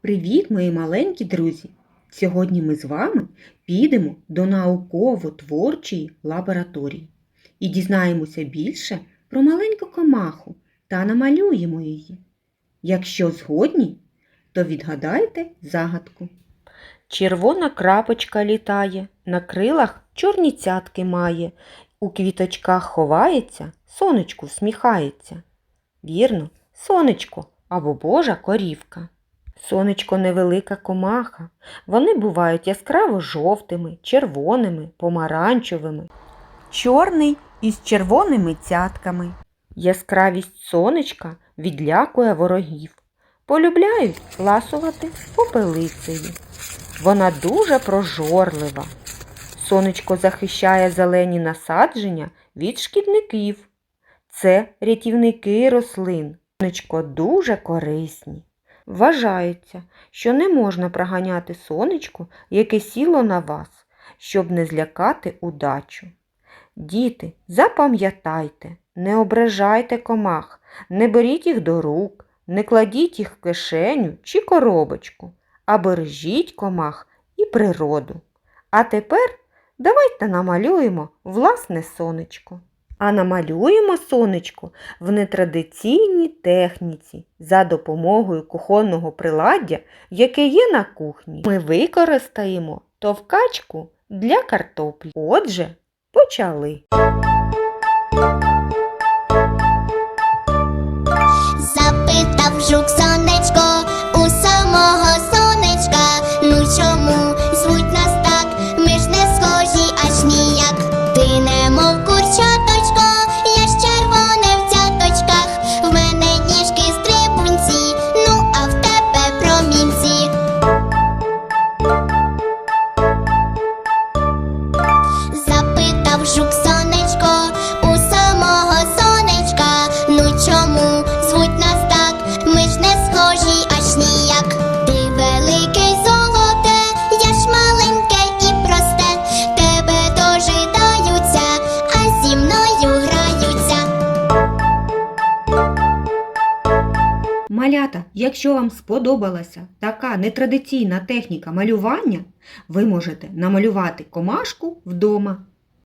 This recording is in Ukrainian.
Привіт, мої маленькі друзі! Сьогодні ми з вами підемо до науково-творчої лабораторії і дізнаємося більше про маленьку комаху та намалюємо її. Якщо згодні, то відгадайте загадку. Червона крапочка літає, на крилах чорні цятки має, у квіточках ховається, сонечку всміхається. Вірно, сонечко або божа корівка. Сонечко невелика комаха. Вони бувають яскраво жовтими, червоними, помаранчевими, чорний із червоними цятками. Яскравість сонечка відлякує ворогів. Полюбляють ласувати попелицею. Вона дуже прожорлива. Сонечко захищає зелені насадження від шкідників. Це рятівники рослин. Сонечко дуже корисні. Вважається, що не можна проганяти сонечко, яке сіло на вас, щоб не злякати удачу. Діти, запам'ятайте, не ображайте комах, не беріть їх до рук, не кладіть їх в кишеню чи коробочку, а бережіть комах і природу. А тепер давайте намалюємо власне сонечко. А намалюємо сонечко в нетрадиційній техніці за допомогою кухонного приладдя, яке є на кухні. Ми використаємо товкачку для картоплі. Отже, почали. Малята, якщо вам сподобалася така нетрадиційна техніка малювання, ви можете намалювати комашку вдома